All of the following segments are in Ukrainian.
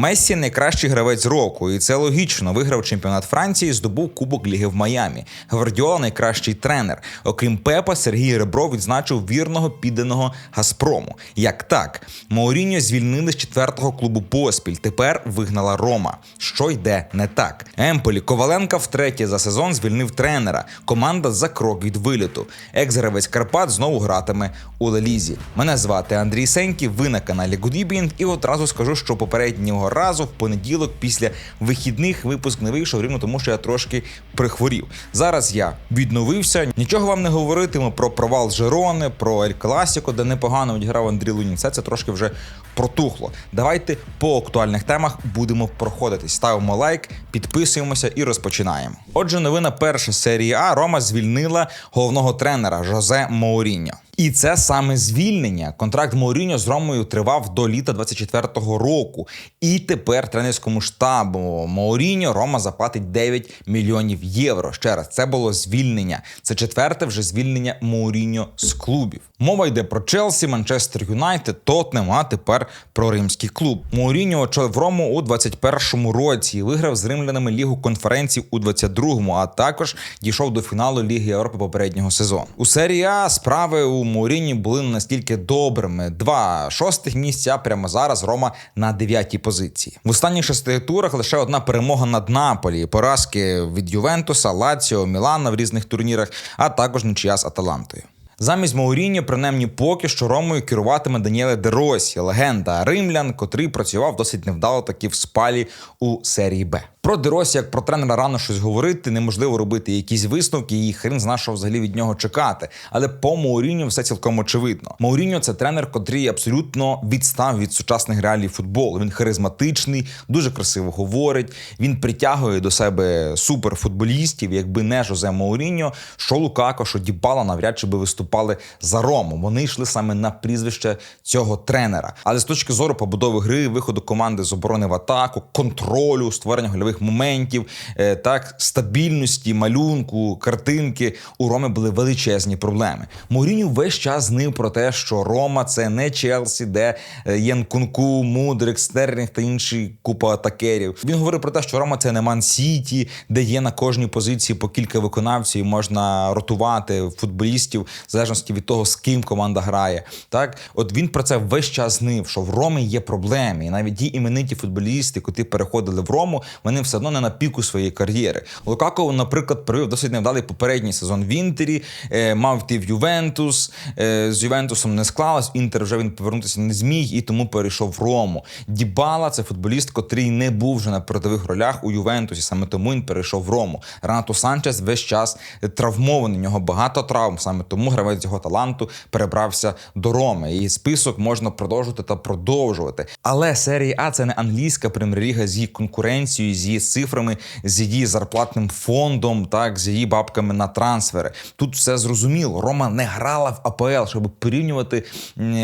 Мессі найкращий гравець року, і це логічно. Виграв чемпіонат Франції, здобув Кубок Ліги в Майамі. Гвардіола найкращий тренер. Окрім Пепа, Сергій Ребров відзначив вірного підданого Газпрому. Як так? Мауріньо звільнили з четвертого клубу поспіль. Тепер вигнала Рома. Що йде не так? Емполі Коваленка втретє за сезон звільнив тренера. Команда за крок від виліту. Екс-гравець Карпат знову гратиме у Лелізі. Мене звати Андрій Сенький. Ви на каналі Goodibing. І одразу скажу, що попереднього разу в понеділок після вихідних випуск не вийшов рівно тому, що я трошки прихворів. Зараз я відновився. Нічого вам не говоритиму про провал Жерони, про Ель Класіко, де непогано відіграв Андрій Лунін. Все це трошки вже протухло. Давайте по актуальних темах будемо проходитись. Ставимо лайк, підписуємося і розпочинаємо. Отже, новина перша серії А Рома звільнила головного тренера Жозе Мауріньо. І це саме звільнення. Контракт Мауріньо з Ромою тривав до літа 24-го року. І тепер тренерському штабу Мауріньо Рома заплатить 9 мільйонів євро. Ще раз, це було звільнення. Це четверте вже звільнення Мауріньо з клубів. Мова йде про Челсі, Манчестер Юнайтед, Тотнем, а тепер про римський клуб. Мауріньо очолив Рому у 21-му році виграв з римлянами лігу конференцій у 22-му, а також дійшов до фіналу Ліги Європи попереднього сезону. У серії А справи у Мауріні були не настільки добрими. Два шостих місця прямо зараз Рома на дев'ятій позиції. В останніх шести турах лише одна перемога над Наполі, поразки від Ювентуса, Лаціо, Мілана в різних турнірах, а також нічия з Аталантою. Замість Мауріньо, принаймні поки що Ромою керуватиме Даніеле Деросі, легенда римлян, котрий працював досить невдало таки в спалі у серії Б. Про Деросі, як про тренера рано щось говорити, неможливо робити якісь висновки, і хрен зна, що взагалі від нього чекати. Але по Мауріньо все цілком очевидно. Мауріньо це тренер, котрий абсолютно відстав від сучасних реалій футболу. Він харизматичний, дуже красиво говорить. Він притягує до себе суперфутболістів. Якби не Жозе Мауріньо, що Лукако, що Дібала навряд чи би виступали за Рому. Вони йшли саме на прізвище цього тренера. Але з точки зору побудови гри, виходу команди з оборони в атаку, контролю, створення гольових моментів, е, так стабільності, малюнку, картинки у Роми були величезні проблеми. Мourinho весь час знив про те, що Рома це не Челсі, де е, є Нкунку, Мудрик, Стерлінг та інші купа атакерів. Він говорив про те, що Рома це не Ман Сіті, де є на кожній позиції по кілька виконавців, і можна ротувати футболістів в залежності від того, з ким команда грає. Так, от він про це весь час знив, що в Ромі є проблеми, і навіть ті імениті футболісти, котрі переходили в Рому, вони все одно не на піку своєї кар'єри. Лукако, наприклад, провів досить невдалий попередній сезон в Інтері, е, мав йти в Ювентус. Е, з Ювентусом не склалось. Інтер вже він повернутися не зміг і тому перейшов в Рому. Дібала це футболіст, котрий не був вже на передових ролях у Ювентусі. Саме тому він перейшов в Рому. Ренато Санчес весь час травмований. У нього багато травм. Саме тому гравець його таланту перебрався до Роми. І список можна продовжувати та продовжувати. Але серія А це не англійська прем'єр-ліга з її конкуренцією, з її цифрами, з її зарплатним фондом, так з її бабками на трансфери. Тут все зрозуміло. Рома не грала в АПЛ, щоб порівнювати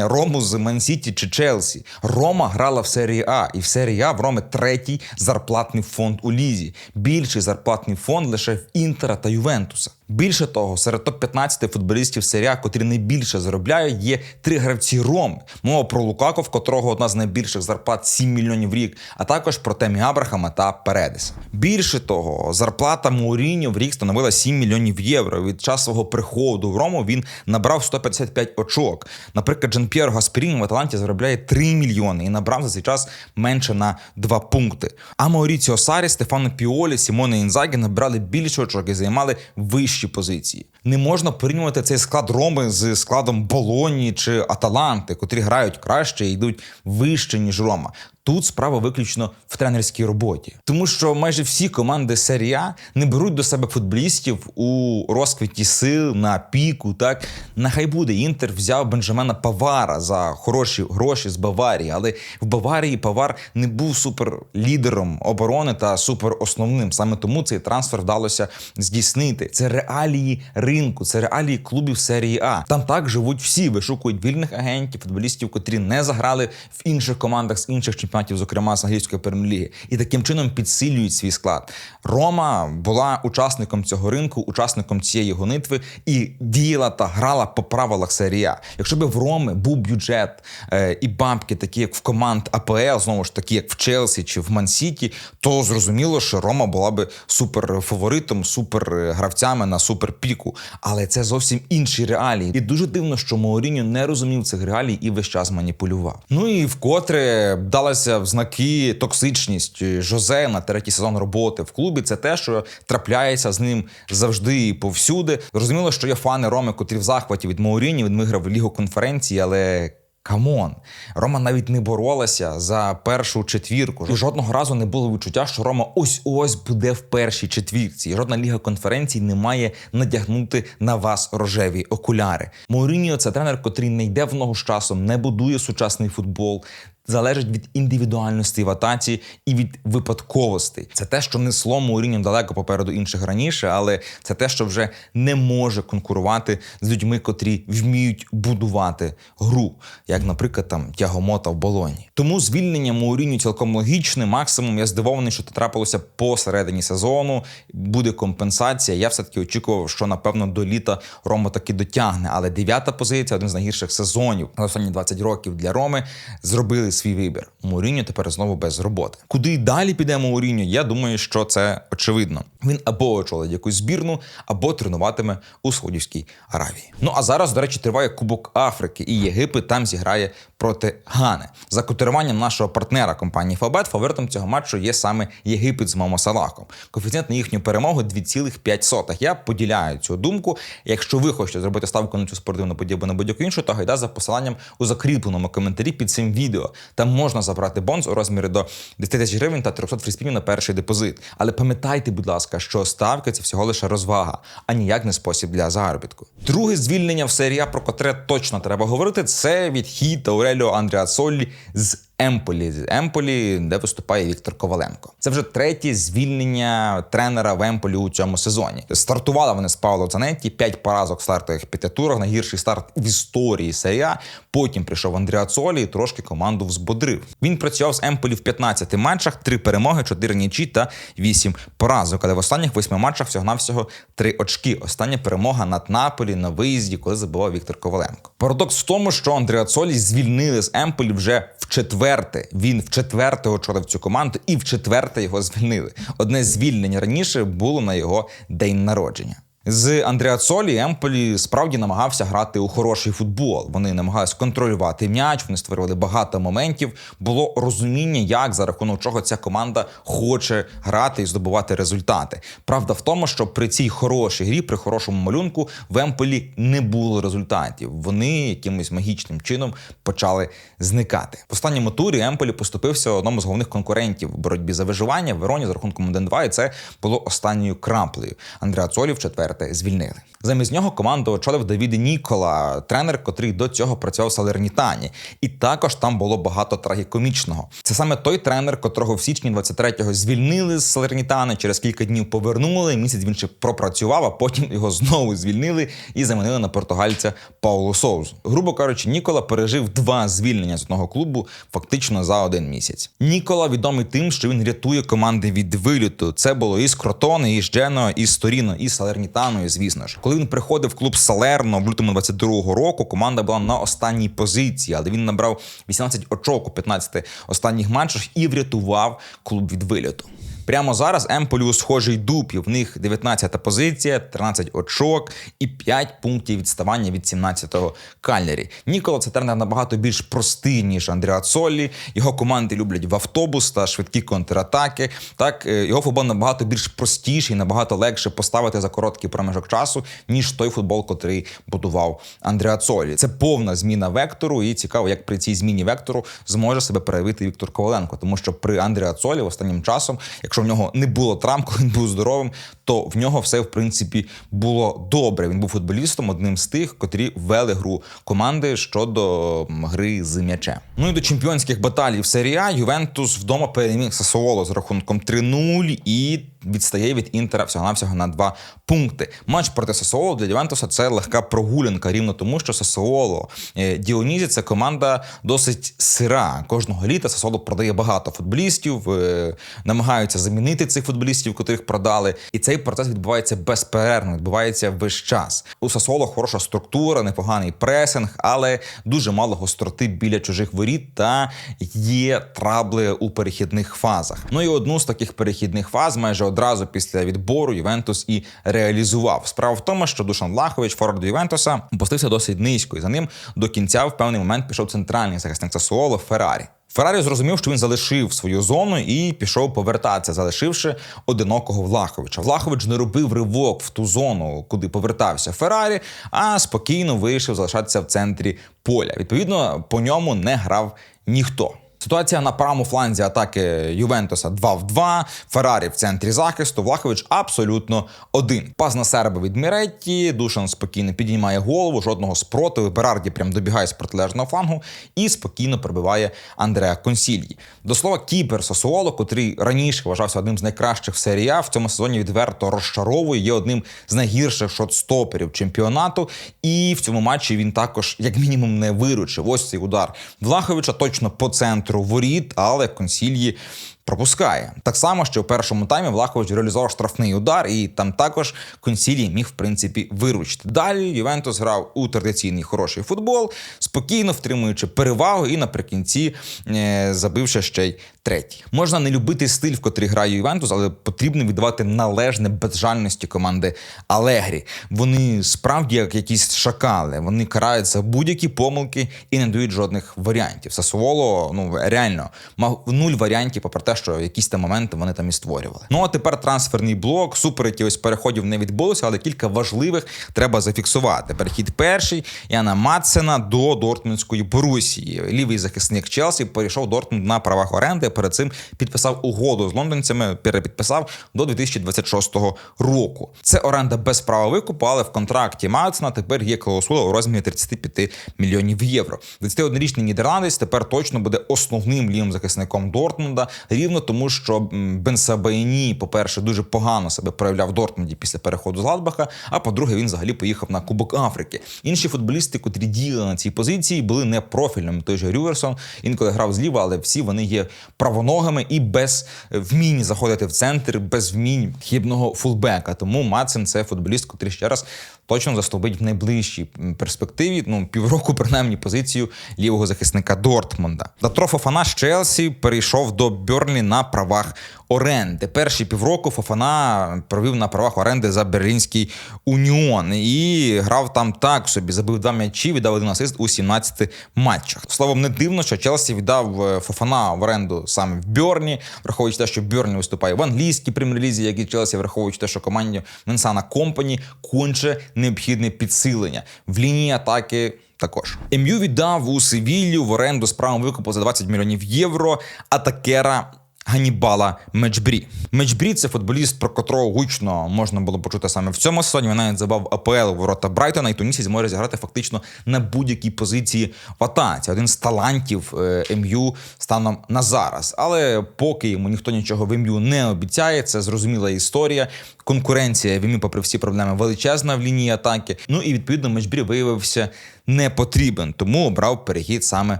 Рому з Мансіті чи Челсі. Рома грала в серії А, і в серії А в Роми третій зарплатний фонд у лізі. Більший зарплатний фонд лише в Інтера та Ювентуса. Більше того, серед топ-15 футболістів серії А, котрі найбільше заробляють, є три гравці Роми. Мова про Лукако, в котрого одна з найбільших зарплат 7 мільйонів рік, а також про Темі Абрахама та Передеса. Більше того, зарплата Мауріньо в рік становила 7 мільйонів євро. Від часу свого приходу в Рому він набрав 155 очок. Наприклад, Джан П'єро Гасперіні в Аталанті заробляє 3 мільйони і набрав за цей час менше на 2 пункти. А Мауріціо Сарі, Стефано Піолі, Сімоне Інзагі набрали більше очок і займали вищі позиції. Не можна порівнювати цей склад Роми з складом Болоні чи Аталанти, котрі грають краще і йдуть вище ніж Рома. Тут справа виключно в тренерській роботі, тому що майже всі команди серії А не беруть до себе футболістів у розквіті сил на піку. Так нехай буде інтер взяв Бенджамена Павара за хороші гроші з Баварії, але в Баварії Павар не був суперлідером оборони та суперосновним. Саме тому цей трансфер вдалося здійснити. Це реалії ринку, це реалії клубів серії А. Там так живуть всі, вишукують вільних агентів, футболістів, котрі не заграли в інших командах з інших чемпіонатів чемпіонатів, зокрема з англійської прем'єр-ліги, і таким чином підсилюють свій склад. Рома була учасником цього ринку, учасником цієї гонитви і діяла та грала по правилах серія. Якщо б в Роми був бюджет е, і бабки, такі як в команд АПЛ, знову ж таки, як в Челсі чи в Мансіті, то зрозуміло, що Рома була би супер фаворитом, супер гравцями на суперпіку. Але це зовсім інші реалії. І дуже дивно, що Мауріньо не розумів цих реалій і весь час маніпулював. Ну і вкотре далася в знаки токсичність Жозе на третій сезон роботи в клубі. Це те, що трапляється з ним завжди і повсюди. Зрозуміло, що є фани Роми, котрі в захваті від Мауріні. Він виграв лігу конференції, але. Камон, Рома навіть не боролася за першу четвірку. І жодного разу не було відчуття, що Рома ось ось буде в першій четвірці. І жодна ліга конференцій не має надягнути на вас рожеві окуляри. Маурініо це тренер, котрий не йде в ногу з часом, не будує сучасний футбол. Залежить від індивідуальності в атаці і від випадковостей. Це те, що несло Мауріньо далеко попереду інших раніше, але це те, що вже не може конкурувати з людьми, котрі вміють будувати гру, як, наприклад, там Тягомота в Болоні. Тому звільнення Мауріньо цілком логічне. Максимум я здивований, що це трапилося посередині сезону. Буде компенсація. Я все таки очікував, що напевно до літа Рома таки дотягне. Але дев'ята позиція один з найгірших сезонів за останні 20 років для Роми зробили свій вибір. Моріньо тепер знову без роботи. Куди й далі піде Моріньо, Я думаю, що це очевидно. Він або очолить якусь збірну, або тренуватиме у Саудівській Аравії. Ну а зараз, до речі, триває Кубок Африки, і Єгипет там зіграє проти Гани. За котируванням нашого партнера компанії Фабет, фаворитом цього матчу є саме Єгипет з Момо Салахом. Коефіцієнт на їхню перемогу 2,5. Я поділяю цю думку. Якщо ви хочете зробити ставку на цю спортивну подію або на будь-яку іншу, то гайда за посиланням у закріпленому коментарі під цим відео. Там можна забрати бонус у розмірі до 10 тисяч гривень та 300 фріспінів на перший депозит. Але пам'ятайте, будь ласка, що ставки це всього лише розвага, а ніяк не спосіб для заробітку. Друге звільнення в серія, про котре точно треба говорити, це відхід Ауреліо Соллі з Емполі з Емполі, де виступає Віктор Коваленко. Це вже третє звільнення тренера в Емполі у цьому сезоні. Стартували вони з Павло Цанетті, п'ять поразок в стартових п'ятитурах, найгірший старт в історії серія. Потім прийшов Андріа Цолі і трошки команду взбодрив. Він працював з Емполі в 15 матчах, 3 перемоги, 4 нічі та 8 поразок. Але в останніх 8 матчах всього-навсього 3 очки. Остання перемога над Наполі на виїзді, коли забивав Віктор Коваленко. Парадокс в тому, що Андріа Цолі звільнили з Емполі вже в четверте. Він в четверте очолив цю команду і в четверте його звільнили. Одне звільнення раніше було на його день народження. З Андреа Цолі Емполі справді намагався грати у хороший футбол. Вони намагалися контролювати м'яч, вони створювали багато моментів. Було розуміння, як за рахунок чого ця команда хоче грати і здобувати результати. Правда в тому, що при цій хорошій грі, при хорошому малюнку, в Емполі не було результатів. Вони якимось магічним чином почали зникати. В останньому турі Емполі поступився одному з головних конкурентів в боротьбі за виживання в Вероні за рахунком 1-2, і це було останньою краплею. Андреа Цолі в четвер звільнили. Замість нього команду очолив Давіде Нікола, тренер, котрий до цього працював в Салернітані. І також там було багато трагікомічного. Це саме той тренер, котрого в січні 23-го звільнили з Салернітани, через кілька днів повернули. Місяць він ще пропрацював, а потім його знову звільнили і замінили на португальця Паулу Соузу. Грубо кажучи, Нікола пережив два звільнення з одного клубу фактично за один місяць. Нікола відомий тим, що він рятує команди від виліту. Це було і з Кротони, і з Джено, і з Торіно, і Салернітани. Мілану, звісно ж, коли він приходив в клуб Салерно в лютому 22-го року, команда була на останній позиції, але він набрав 18 очок у 15 останніх матчах і врятував клуб від виліту. Прямо зараз Емполю схожий дуб, в них 19-та позиція, 13 очок і 5 пунктів відставання від 17-го Кальнері. Нікола це тренер набагато більш простий, ніж Андріа Цоллі. Його команди люблять в автобус та швидкі контратаки. Так е, його футбол набагато більш простіший, набагато легше поставити за короткий проміжок часу, ніж той футбол, котрий будував Андріа Цоллі. Це повна зміна вектору, і цікаво, як при цій зміні вектору зможе себе проявити Віктор Коваленко, тому що при Андріа Цолі останнім часом, якщо в нього не було травм, коли він був здоровим, то в нього все в принципі було добре. Він був футболістом, одним з тих, котрі вели гру команди щодо гри з м'ячем. Ну і до чемпіонських баталій в серії Ювентус вдома переміг Сасуоло з рахунком 3-0 і відстає від інтера всього навсього на два пункти. Матч проти Сасуоло для Ювентуса це легка прогулянка, рівно тому, що Сасуоло е, Діонізі це команда досить сира. Кожного літа Сасуоло продає багато футболістів, е, намагаються замінити цих футболістів, котрих продали. І цей процес відбувається безперервно, відбувається весь час. У Сасуоло хороша структура, непоганий пресинг, але дуже мало гостроти біля чужих воріт та є трабли у перехідних фазах. Ну і одну з таких перехідних фаз майже одразу після відбору Ювентус і реалізував. Справа в тому, що Душан Влахович, форвард Ювентуса, опустився досить низько, і за ним до кінця в певний момент пішов центральний захисник Сасуоло Феррарі. Феррарі зрозумів, що він залишив свою зону і пішов повертатися, залишивши одинокого Влаховича. Влахович не робив ривок в ту зону, куди повертався Феррарі, а спокійно вирішив залишатися в центрі поля. Відповідно, по ньому не грав ніхто. Ситуація на правому фланзі атаки Ювентуса 2 в 2, Феррарі в центрі захисту. Влахович абсолютно один. Пас на серба від Міретті. Душан спокійно піднімає голову, жодного спротиву. Берарді прям добігає з протилежного флангу і спокійно пробиває Андреа Консільї. До слова, кіпер Сосуоло, котрий раніше вважався одним з найкращих в серії А, в цьому сезоні відверто розчаровує. Є одним з найгірших шотстоперів чемпіонату. І в цьому матчі він також, як мінімум, не виручив. Ось цей удар Влаховича точно по центру воріт, але консільї. Пропускає так само, що в першому таймі Влахович реалізував штрафний удар, і там також консілій міг в принципі виручити. Далі Ювентус грав у традиційний хороший футбол, спокійно втримуючи перевагу, і наприкінці е, забивши ще й третій. Можна не любити стиль, в котрий грає Ювентус, але потрібно віддавати належне безжальності команди Алегрі. Вони справді як якісь шакали. Вони карають за будь-які помилки і не дають жодних варіантів. Сасуоло ну реально мав нуль варіантів, попри те, що якісь там моменти вони там і створювали. Ну а тепер трансферний блок. Супер якихось переходів не відбулося, але кілька важливих треба зафіксувати. Перехід перший Яна Матсена до Дортмундської Борусії. Лівий захисник Челсі перейшов Дортмунд на правах оренди. Перед цим підписав угоду з лондонцями, перепідписав до 2026 року. Це оренда без права викупу, але в контракті Матсена тепер є клаусула у розмірі 35 мільйонів євро. 21-річний нідерландець тепер точно буде основним лівим захисником Дортмунда. Рівно тому, що Бен Сабайні, по-перше, дуже погано себе проявляв в Дортмунді після переходу з Ладбаха. А по-друге, він взагалі поїхав на Кубок Африки. Інші футболісти, котрі діяли на цій позиції, були не профільними. Той же Рюверсон інколи грав зліва, але всі вони є правоногами і без вмінь заходити в центр, без вмінь хібного фулбека. Тому Мацин це футболіст, котрий ще раз точно застовбить в найближчій перспективі, ну півроку, принаймні, позицію лівого захисника Дортмунда. Датро Фофана з Челсі перейшов до Бьорлі на правах оренди. Перші півроку Фофана провів на правах оренди за Берлінський Уніон і грав там так собі. Забив два м'ячі, віддав один асист у 17 матчах. Словом, не дивно, що Челсі віддав Фофана в оренду саме в Бьорні, враховуючи те, що Бьорні виступає в англійській прем'єр-лізі, як і Челсі, враховуючи те, що команді Менсана Компані конче необхідне підсилення в лінії атаки. Також МЮ віддав у Севілью в оренду з правом викупу за 20 мільйонів євро атакера Ганібала Мечбрі. Мечбрі це футболіст, про котрого гучно можна було почути саме в цьому сезоні. Він навіть забав АПЛ ворота Брайтона, і Тунісі зможе зіграти фактично на будь-якій позиції в атаці. Один з талантів МЮ станом на зараз. Але поки йому ніхто нічого в МЮ не обіцяє, це зрозуміла історія. Конкуренція в МЮ, попри всі проблеми, величезна в лінії атаки. Ну і відповідно Мечбрі виявився не потрібен, тому обрав перехід саме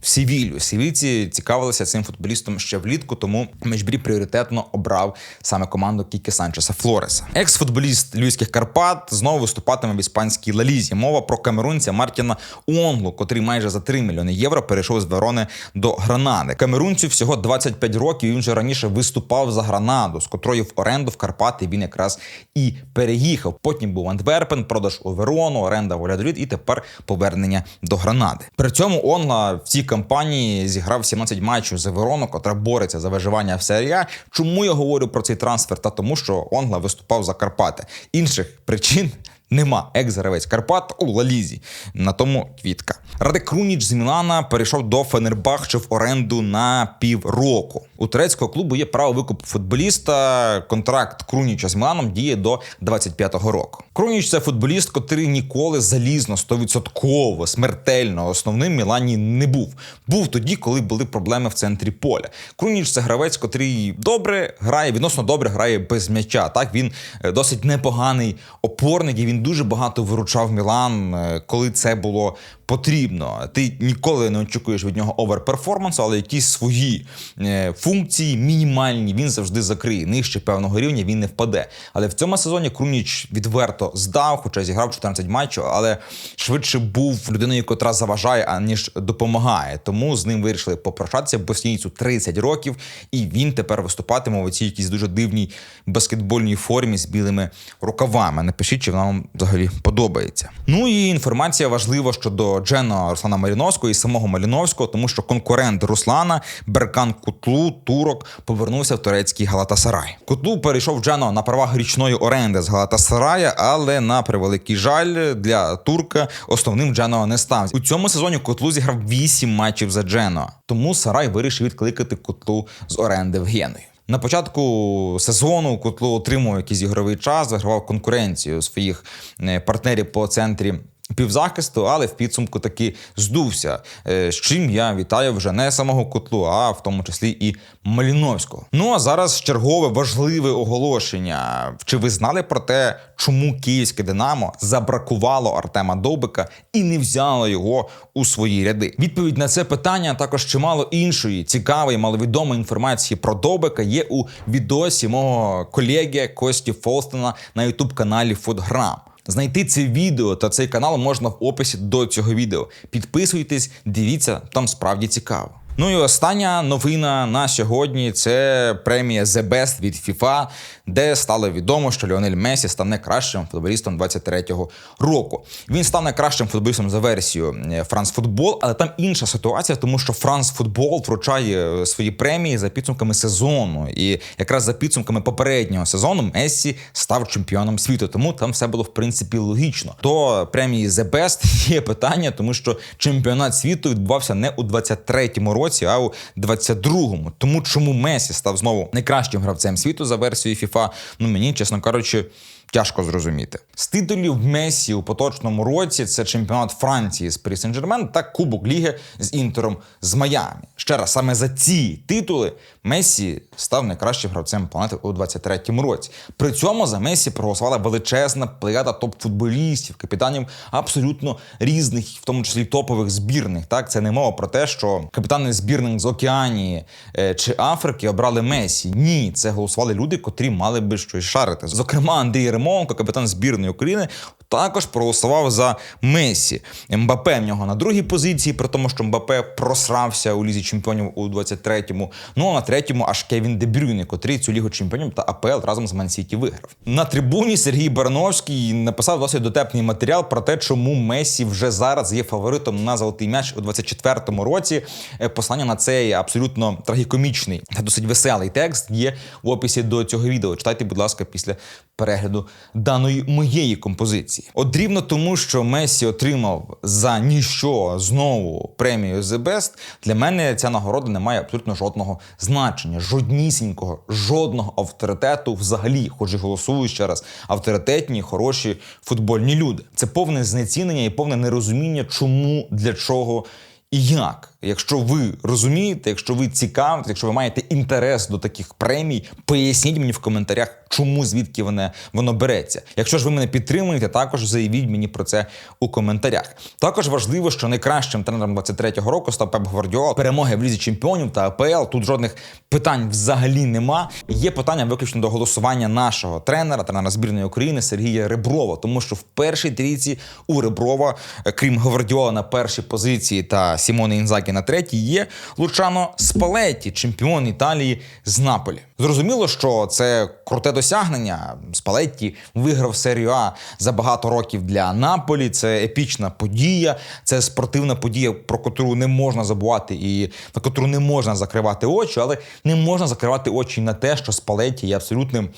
в Сівілью. Сівільці цікавилися цим футболістом ще влітку, тому Мечбрі пріоритетно обрав саме команду Кікі Санчеса Флореса. Екс-футболіст Львівських Карпат знову виступатиме в іспанській лалізі. Мова про камерунця Мартіна Уонглу, котрий майже за 3 мільйони євро перейшов з Верони до Гранади. Камерунцю всього 25 років. Він вже раніше виступав за Гранаду, з котрої в оренду в Карпати він якраз і переїхав. Потім був Антверпен, продаж у Верону, оренда в Олядрід і тепер повернення до Гранади. При цьому Онла в цій кампанії зіграв 17 матчів за Верону, котра бореться за виживання в серії. Чому я говорю про цей трансфер? Та тому, що Онгла виступав за Карпати. Інших причин нема. Екс-гравець Карпат у Лалізі. На тому квітка. Радик Круніч з Мілана перейшов до Фенербахче в оренду на півроку. У турецького клубу є право викупу футболіста. Контракт Круніча з Міланом діє до 25-го року. Круніч це футболіст, котрий ніколи залізно, 100% смертельно основним Мілані не був. Був тоді, коли були проблеми в центрі поля. Круніч це гравець, котрий добре грає, відносно добре грає без м'яча. Так він е, досить непоганий опорник, і він дуже багато виручав Мілан, е, коли це було потрібно. Ти ніколи не очікуєш від нього оверперформансу, але якісь свої е, функції мінімальні він завжди закриє. Нижче певного рівня він не впаде. Але в цьому сезоні Круніч відверто здав, хоча зіграв 14 матчів, але швидше був людиною, котра заважає, аніж допомагає. Тому з ним вирішили попрощатися. Боснійцю 30 років, і він тепер виступатиме у цій якійсь дуже дивній баскетбольній формі з білими рукавами. Напишіть, чи вона вам взагалі подобається. Ну і інформація важлива щодо Джена Руслана Маліновського і самого Маліновського, тому що конкурент Руслана Беркан Кутлу турок повернувся в турецький Галатасарай. Кутлу перейшов Джено на правах річної оренди з Галатасарая, але на превеликий жаль для турка основним Джено не став. У цьому сезоні Кутлу зіграв 8 матчів за Джено. Тому Сарай вирішив відкликати Кутлу з оренди в Геною. На початку сезону Кутло отримав якийсь ігровий час, загравав конкуренцію своїх е, партнерів по центрі. Півзахисту, але в підсумку таки здувся. Е, З чим я вітаю вже не самого котлу, а в тому числі і Маліновського. Ну а зараз чергове важливе оголошення. Чи ви знали про те, чому київське Динамо забракувало Артема Довбика і не взяло його у свої ряди? Відповідь на це питання також чимало іншої цікавої, маловідомої інформації про Довбика є у відосі мого колеги Кості Фолстена на ютуб каналі Футграм. Знайти це відео та цей канал можна в описі до цього відео. Підписуйтесь, дивіться, там справді цікаво. Ну і остання новина на сьогодні це премія The Best від FIFA, де стало відомо, що Ліонель Месі став найкращим футболістом 23-го року. Він став найкращим футболістом за версією France Football, але там інша ситуація, тому що Football вручає свої премії за підсумками сезону. І якраз за підсумками попереднього сезону Мессі став чемпіоном світу. Тому там все було в принципі логічно. До премії The Best є питання, тому що чемпіонат світу відбувався не у 23-му році році, а у 22-му. Тому чому Месі став знову найкращим гравцем світу за версією FIFA, ну мені, чесно кажучи. Тяжко зрозуміти з титулів Месі у поточному році. Це чемпіонат Франції з Парі Сен-Жермен та Кубок Ліги з Інтером з Майами. Ще раз саме за ці титули Месі став найкращим гравцем планети у 23-му році. При цьому за Месі проголосувала величезна плеяда топ-футболістів, капітанів абсолютно різних, в тому числі топових збірних. Так це не мова про те, що капітани збірних з Океанії е, чи Африки обрали Месі. Ні, це голосували люди, котрі мали би щось шарити. Зокрема, Андрій Ремонко, капітан збірної України, також проголосував за Месі. Мбапе в нього на другій позиції, при тому, що Мбапе просрався у лізі чемпіонів у 23-му. Ну а на третьому аж Кевін Дебрюйне, котрий цю лігу чемпіонів та АПЛ разом з Мансіті виграв. На трибуні Сергій Барановський написав досить дотепний матеріал про те, чому Месі вже зараз є фаворитом на золотий м'яч у 24-му році. Е, Послання на цей абсолютно трагікомічний та досить веселий текст є в описі до цього відео. Читайте, будь ласка, після перегляду даної моєї композиції. От рівно тому, що Месі отримав за ніщо знову премію The Best, для мене ця нагорода не має абсолютно жодного значення, жоднісінького, жодного авторитету взагалі, хоч і голосую ще раз, авторитетні, хороші футбольні люди. Це повне знецінення і повне нерозуміння, чому для чого. І як, якщо ви розумієте, якщо ви цікавите, якщо ви маєте інтерес до таких премій, поясніть мені в коментарях, чому звідки воно, воно береться. Якщо ж ви мене підтримуєте, також заявіть мені про це у коментарях. Також важливо, що найкращим тренером 23-го року став Пеп Гвардіола. Перемоги в лізі чемпіонів та АПЛ. Тут жодних питань взагалі нема. Є питання виключно до голосування нашого тренера, тренера збірної України Сергія Реброва, тому що в першій трійці у Реброва, крім Гвардіола на першій позиції та Сімоне Інзагі на третій є Лучано Спалетті, чемпіон Італії з Наполі. Зрозуміло, що це круте досягнення. Спалетті виграв серію А за багато років для Наполі. Це епічна подія, це спортивна подія, про котру не можна забувати і на котру не можна закривати очі, але не можна закривати очі на те, що Спалетті є абсолютним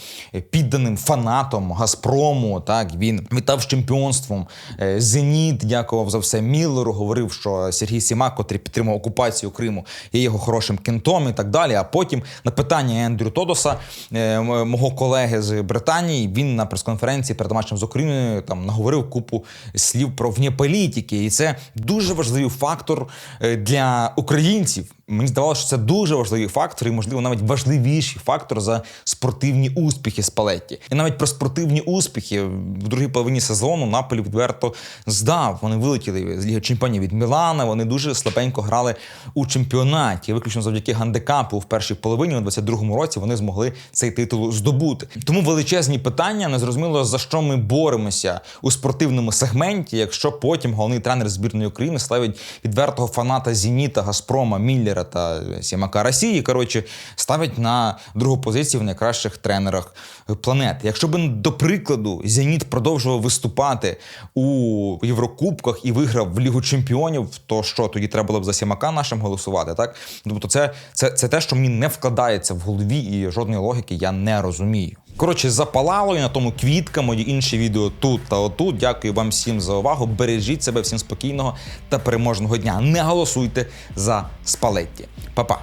підданим фанатом Газпрому. Так він вітав з чемпіонством. Е, Зеніт дякував за все Міллеру. Говорив, що Сергій Сімак, котрий підтримав окупацію Криму, є його хорошим кентом і так далі. А потім на питання Ендрю Тодоса, е, мого колеги з Британії, він на прес-конференції перед матчем з Україною там наговорив купу слів про внєполітики. І це дуже важливий фактор е, для українців. Мені здавалося, що це дуже важливий фактор, і можливо навіть важливіший фактор за спортивні успіхи Спалетті. І навіть про спортивні успіхи в другій половині сезону Наполі відверто здав. Вони вилетіли з Ліги Чемпіонів від Мілана. Вони дуже слабенько грали у чемпіонаті. Виключно завдяки гандикапу в першій половині у 22-му році вони змогли цей титул здобути. Тому величезні питання незрозуміло за що ми боремося у спортивному сегменті, якщо потім головний тренер збірної України ставить відвертого фаната Зеніта, Газпрома, Міллера та Сімака Росії. Коротше, ставить на другу позицію в найкращих тренерах планети. Якщо б, до прикладу, Зеніт продовжував виступати у Єврокубках і виграв в Лігу Чемпіонів, то що тоді треба було б за Сімака нашим голосувати? Так тобто, це, це, це те, що мені не вкладається в голові, і жодної логіки я не розумію. Коротше, запалало і на тому квітка, мої інші відео тут та отут. Дякую вам всім за увагу. Бережіть себе всім спокійного та переможного дня. Не голосуйте за спалетті. Па-па.